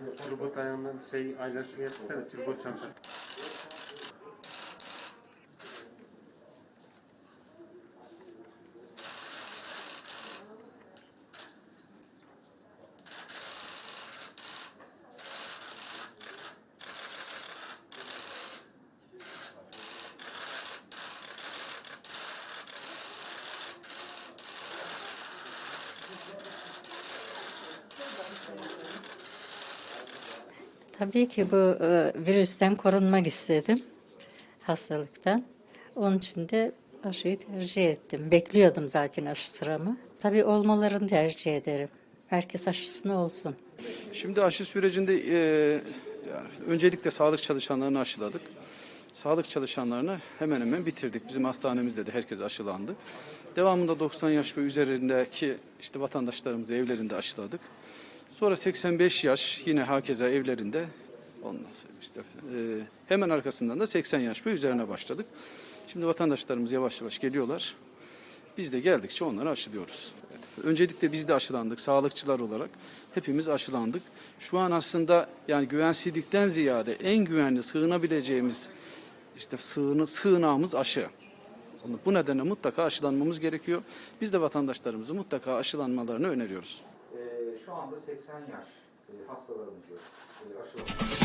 Turbo dayanma şey aylası yapsana turbo çanta. Tabii ki bu e, virüsten korunmak istedim. Hastalıktan. Onun için de aşıyı tercih ettim. Bekliyordum zaten aşı sıramı. Tabii olmalarını tercih ederim. Herkes aşısını olsun. Şimdi aşı sürecinde e, yani öncelikle sağlık çalışanlarını aşıladık. Sağlık çalışanlarını hemen hemen bitirdik. Bizim hastanemizde de herkes aşılandı. Devamında 90 yaş ve üzerindeki işte vatandaşlarımızı evlerinde aşıladık. Sonra 85 yaş yine hakeza evlerinde. Ondan sonra işte e, hemen arkasından da 80 yaş ve üzerine başladık. Şimdi vatandaşlarımız yavaş yavaş geliyorlar. Biz de geldikçe onları aşılıyoruz. Öncelikle biz de aşılandık sağlıkçılar olarak. Hepimiz aşılandık. Şu an aslında yani güvensizlikten ziyade en güvenli sığınabileceğimiz işte sığını, sığınağımız aşı. Bu nedenle mutlaka aşılanmamız gerekiyor. Biz de vatandaşlarımızı mutlaka aşılanmalarını öneriyoruz. Şu anda 80 yaş e, hastalarımızı e, aşılamak